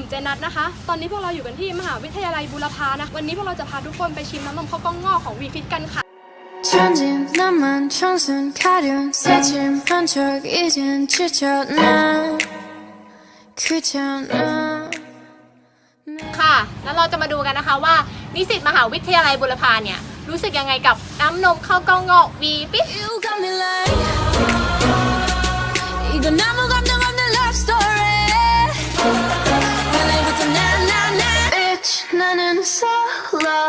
ลุ่มเจนัทนะคะ ตอนนี้พวกเราอยู่กันที่มหาวิทยาลัยบูรพานะ วันนี้พวกเราจะพาทุกคนไปชิมน้ำนมข้าวกล้องงอกของวีฟิตกันค่ะ 천진 나만 청순 가련 새침한 척 이젠 지쳤나 귀찮아 ค่ะ แล้วเราจะมาดูกันนะคะว่า นิสิตมหาวิทยาลัยบุรพาเนี่ย รู้สึกยังไงกับน้ำนมข้าวกล้องงอกวีฟิต You got me like 이건 아무 감 running solo.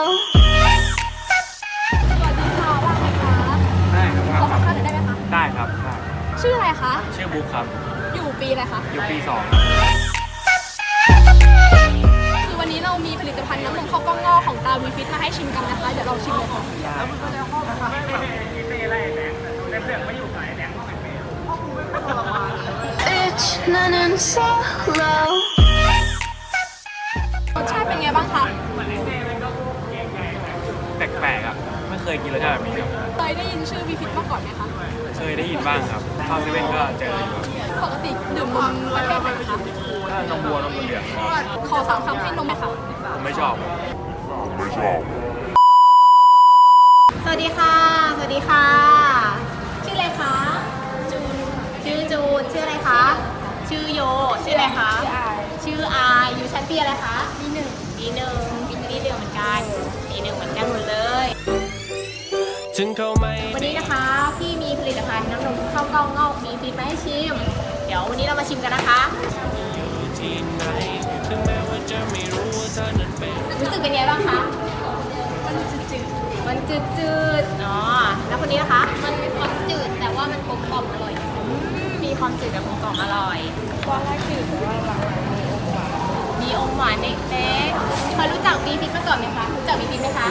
ได้ครับได้ครับชื่ออะไรคะชื่อบุ๊คครับ อยู่ปีอะไรคะอยู่ปีสองคือวันนี้เรามีผลิตภัณฑ์น้ำนมข้าวกล้องงอของตาวีฟิตมาให้ชิมกันนะคะเดี๋ยวลองชิมเลยค่ะไม่ It's running solo. เคยกินรสชาติแบบนี้ครับเคยได้ยินชื่อวีฟิตมาก่อนไหมคะเคยได้ยินบ้างครับเข้าเซเว่นก็เจออยู่ครับปกติดื่มนมประเภทไหนคะถ้านมวัวนมเหลืองขอสามคำให้นมไหมคะผมไม่ชอบสวัสดีค่ะ สวัสดีค่ะ ชื่ออะไรคะ จูน ชื่อจูน ชื่ออะไรคะ ชื่อโย ชื่ออะไรคะ ชื่ออาย อยู่ชั้นปีอะไรคะปีหนึ่งปีหนึ่ง ถึงเขาไม่วันนี้นะคะพี่มีผลิตภัณฑ์น้ำนมข้าวกล้องงอกมีฟีดมาให้ชิม เดี๋ยววันนี้เรามาชิมกันนะคะที่ไหนถึงแม้ว่าจะไม่รู้ว่าเธอนั้นเป็นรู้สึกเป็นไงบ้างคะมันจืดๆมันจืดๆอ๋อแล้วคนนี้นะคะ มันมีความจืดแต่ว่ามันกลมกล่อมอร่อย มีความจืดแต่กลมกล่อมอร่อยตอนแรกจืดแต่ว่าหลังๆมีอมหวานเล็กๆเค ยรู้จักบีฟิตมาก่อนไหมคะ รู้จักบีฟิตไหมคะ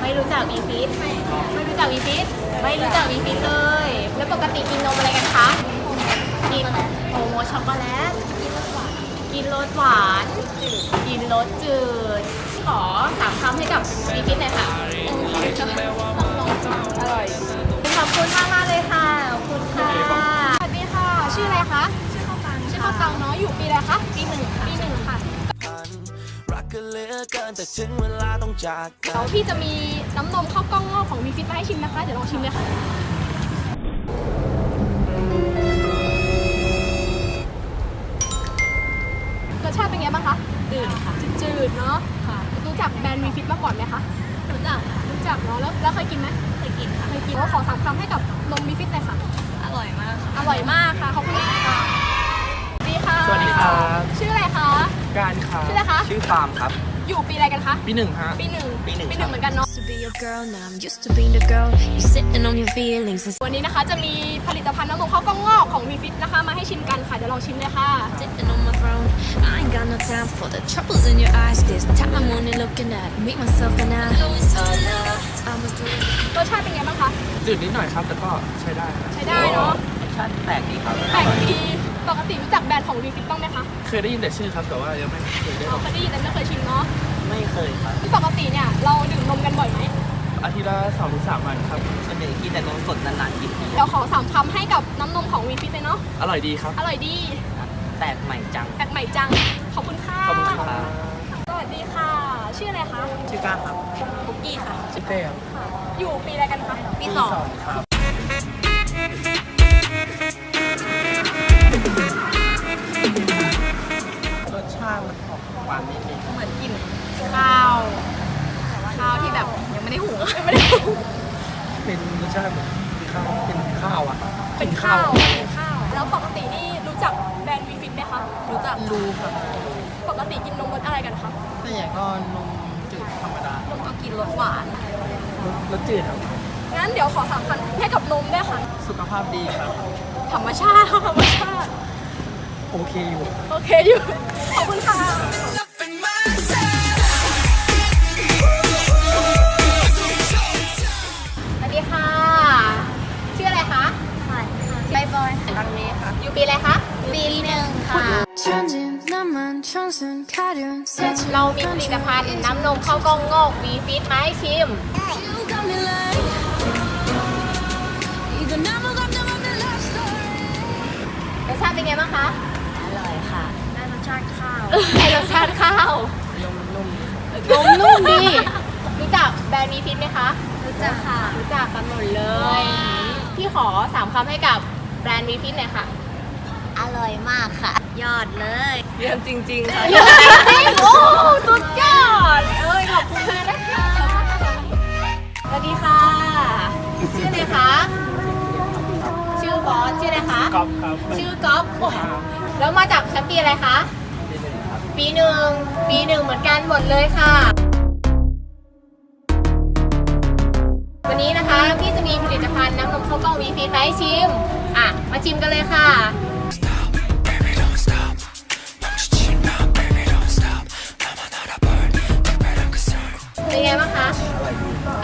ไม่รู้จักบีฟิตไม่รู้จักบีฟิตไม่รู้จักบีฟิตเลย แล้วปกติกินนมอะไรกันคะ กินโฮโมช็อกโกแลต กินรสหวาน กินรสจืด ขอสามคำให้กับบีฟิตหน่อยค่ะ แต่ถึงเวลาต้องจากกัเดี๋ยนวพี่จะมีน้ำนมข้าวกล้องงอกของวีฟิตมาให้ชิมนะคะ เดี๋ยวลองชิมเลยค่ะ รสชาติเป็นไงบ้างคะจืดค่ะจืดๆเนาะค่ะรู้จักแบรนด์วีฟิตมาก่อนไหมคะรู้จักรู้จักเนาะแล้วแล้วเคยกินไหมเคยกินค่ะเคยกินแล้วขอสามคำให้กับนมวีฟิตเลยค่ะ อร่อยมากอร่อยมากค่ะขอบคุณค่ะสวัสดีค่ะ สวัสดีครับ ชื่ออะไรคะ การครับชื่ออะไรคะ ชื่อฟาร์มครับ อยู่ปีอะไรกันคะ ปีหนึ่งฮะ ปีหนึ่งปีหนึ่ง ปีหครันึ่งบเหมือนกันเนาะ Used to be your girl now I'm used to being the girl you sitting on your feelings and วันนี้นะคะจะมีผลิตภัณฑ์น้ำนมข้าวกล้องงอกของวีฟิตนะคะมาให้ชิมกันค่ะเดี๋ยวลองชิมเลยค่ะ sitting on my throne I ain't got no time for the troubles in your eyes this time I'm only looking at me myself and I I'ma do it รสชาติเป็นไงบ้างคะ จืดนิดหน่อยครับ แต่ก็ใช้ได้ครับใช้ได้เนาะ รสชาติแปลกดีครับ แปลกดี ปกติรู้จักแบรนด์ของวีฟิตบ้างไหมคะเคยได้ยินแต่ชื่อครับแต่ว่ายังไม่เคยได้อ๋อเคยได้ยินแต่ไม่เคยชิมเนาะไม่เคยครับปกติเนี่ยเราดื่มนมกันบ่อยไหมอาทิตย์ละสองถึงสามวันครับ ส่วนใหญ่กินแต่นมสดนานๆกินทีเดี๋ยวขอสามคำให้กับน้ำนมของวีฟิตเลยเนาะอร่อยดีครับอร่อยดีแปลกใหม่จังแปลกใหม่จังขอบคุณค่ะขอบคุณครับสวัสดีค่ะ ชื่ออะไรคะชื่อก้าครับปุกกี้ค่ะชื่อเต้ครับอยู่ปีอะไรกันคะปีสอง ครับ ข้าว ข้าวที่แบบยังไม่ได้หุงไม่ได้เป็นรสชาติเหมือนข้าวเป็นข้าวอะเป็นกิข้าวเป็นข้าว แล้วปกตินี่รู้จักแบรนด์วีฟิตไหมคะรู้จักรู้ครับปกติกินนมรสอะไรกันคะแต่อย่างก็นมจืดธรรมดานมก็กินรสหวานรสรสจืดครับงั้นเดี๋ยวขอสามพันให้กับนมด้วยค่ะ สุขภาพดีครับ ธรรมชาติธรรมชาติ โอเคอยู่ โอเคอยู่ ขอบคุณค่ะ บอยค่ะตังเมค่ะ อยู่ปีอะไรคะปีหนึ่งค่ะ เรามีผลิตภัณฑ์น้ำนมข้าวกล้องงอกวีฟิตมาให้ชิม รสชาติเป็นไงบ้างคะ อร่อยค่ะ ได้รสชาติข้าวได้รสชาติข้าว นมนุ่ม นมนุ่มดี รู้จักแบรนด์วีฟิตไหมคะ รู้จักค่ะ รู้จักกันหมดเลย พี่ขอสามคำให้กับ แบรนด์มีฟิตหน่อยค่ะ อร่อยมากค่ะ ยอดเลยเยี่ยมจริง ๆ ค่ะจริงๆโอ้สุดยอดเอ้ยขอบคุณมากนะคะสวัสดีค่ะ ชื่ออะไรคะ ชื่อบอสชื่ออะไรคะก๊อฟครับชื่อก๊อฟแล้วมาจากชั้นปีอะไรคะ ปีหนึ่งปีหนึ่งเหมือนกันหมดเลยค่ะ วันนี้นะคะพี่จะมีผลิตภัณฑ์น้ำนมข้าวกล้องวีฟีดมาให้ชิมอะมา ชิมกันเลยค่ะ เป็นไงบ้างคะ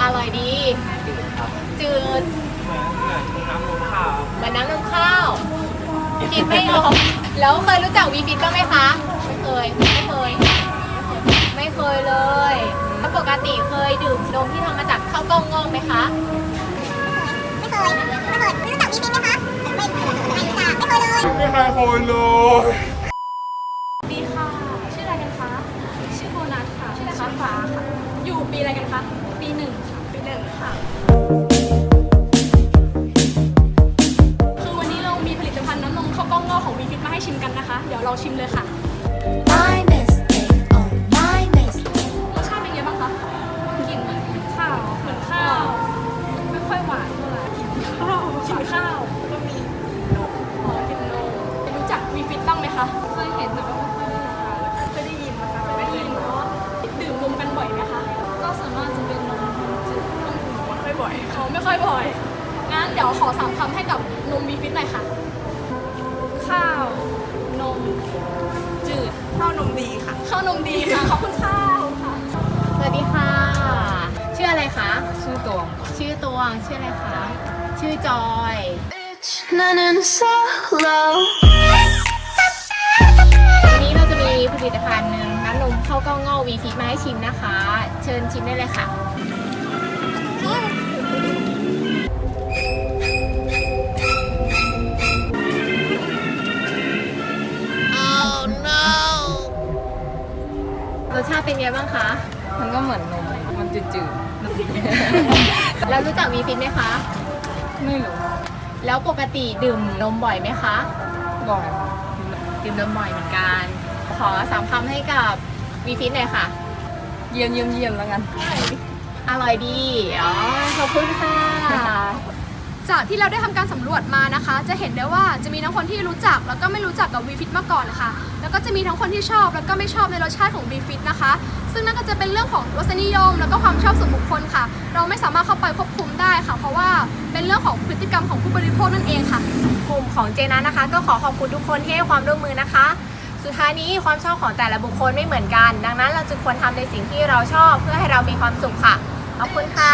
อร่อยดี จืดน้ำนมข้าวเหมือนน้ำนมข้าวคิดไม่ออกแล้วเคยรู้จักวีฟิตบ้างไหมคะ ไม่เคย ไม่เคย ไม่เคยเลยแล้วปกติเคยดื่มนมที่ทำมาจากข้าวกล้องงอกไหมคะ ไม่เคย ไม่เคยไม่รู้จักมีฟินไหมคะไม่ไม่ ไม่ม่เคยเลยไม่เคยโอยเลย ขอสามคำให้กับนมวีฟิตหน่อยค่ะ ข้าวนมจืด ข้าวนมดีค่ะ ข้าวนมดีค่ะ ขอบคุณข้าวค่ะ สวัสดีค่ะ ชื่ออะไรคะ ชื่อตวงชื่อตวง ชื่ออะไรคะ ชื่อจอย나는 solo. วันนี้เราจะมีผลิตภัณฑ์หนึ่งน้ำนมข้าวกล้องงอกวีฟิตมาให้ชิมนะคะ เชิญชิมได้เลยค่ะ บ้างคะ มันก็เหมือนนม มันจืดแล้วรู้จักวีฟิตไหมคะๆไม่รู้ แล้วปกติดื่มนมบ่อยไหมคะ บ่อย ดื่มนมบ่อยเหมือนกัน ขอสามคำให้กับวีฟิตหน่อยค่ะ เยี่ยมเยี่ยมเยี่ยมแล้วกัน อร่อยดี อ๋อ ขอบคุณค่ะ จากที่เราได้ทำการสำรวจมานะคะ จะเห็นได้ว่าจะมีทั้งคนที่รู้จัก แล้วก็ไม่รู้จักกับ v f i t มาก่อนนะคะ แล้วก็จะมีทั้งคนที่ชอบ แล้วก็ไม่ชอบในรสชาติของ v f i t นะคะ ซึ่งนั่นก็จะเป็นเรื่องของรสนิยม แล้วก็ความชอบส่วนบุคคลค่ะ เราไม่สามารถเข้าไปควบคุมได้ค่ะ เพราะว่าเป็นเรื่องของพฤติกรรมของผู้บริโภคนั่นเองค่ะ กลุ่มของเจนันนะคะ ก็ขอขอบคุณทุกคนที่ให้ความร่วมมือนะคะ สุดท้ายนี้ความชอบของแต่ละบุคคลไม่เหมือนกัน ดังนั้นเราจึงควรทำในสิ่งที่เราชอบเพื่อให้เรามีความสุขค่ะขอบคุณค่ะ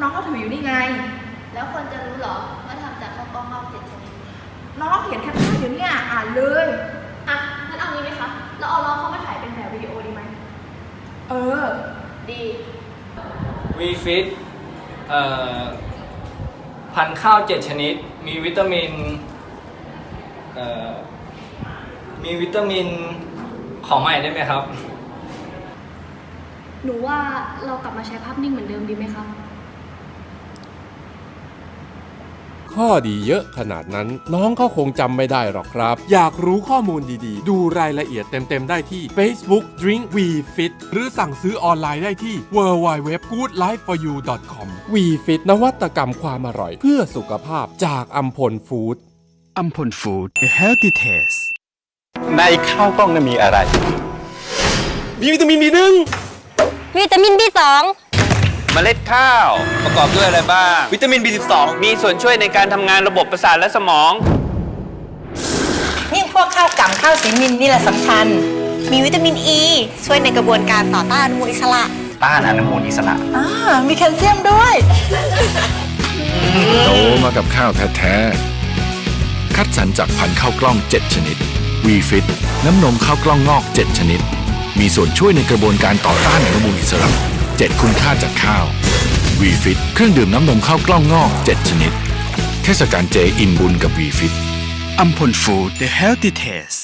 น้องเขาถืออยู่นี่ไง แล้วคนจะรู้เหรอว่าทำจากข้าวกล้องงอกเจ็ดชนิดน้องเขียนแคปชั่นอยู่เนี่ยอ่านเลย อะงั้นเอางี้ไหมคะ เราเอาน้องเขามาถ่ายเป็นแบบวิดีโอดีไหม เออ ดี วีฟิตเอ่อพันธุ์ข้าวเจ็ดชนิด มีวิตามินเอ่อมีวิตามินของใหม่ได้ไหมครับ หนูว่าเรากลับมาใช้ภาพนิ่งเหมือนเดิมดีไหมคะ ข้อดีเยอะขนาดนั้น น้องก็คงจำไม่ได้หรอกครับ อยากรู้ข้อมูลดีๆ ดูรายละเอียดเต็ม ๆ ได้ที่ Facebook Drink We Fit หรือสั่งซื้อออนไลน์ได้ที่ www.goodlifeforyou.com We Fit นวัตกรรมความอร่อย เพื่อสุขภาพจากอัมพลฟู้ดอัมพลฟู้ด A healthy taste ในข้าวกล้องนั้นมีอะไร มีวิตามินบีหนึ่งวิตามิน B2 เมล็ดข้าว ประกอบด้วยอะไรบ้าง วิตามิน B12 มีส่วนช่วยในการทำงานระบบประสาทและสมอง ยิ่งพวกข้าวกล่ำข้าวสีมินนี่แหละสำคัญ มีวิตามินอ e, ีช่วยในกระบวนการต่อต้านอนุมูลอิสระต้านอนุมูลอิสระอ่ามีแคลเซียมด้วยโตมากับข้าวแท้ๆ คัดสรรจากพันธุ์ข้าวกล้อง 7 ชนิด วีฟิตน้ำนมข้าวกล้องงอก 7 ชนิด มีส่วนช่วยในกระบวนการต่อต้านอนุมูลอิสระ 7 คุณค่าจากข้าววีฟิตเครื่องดื่มน้ำนมข้าวกล้องงอก 7 ชนิด เทศกาลเจอิ่มบุญกับวีฟิตอัมพลฟูด The Healthy Taste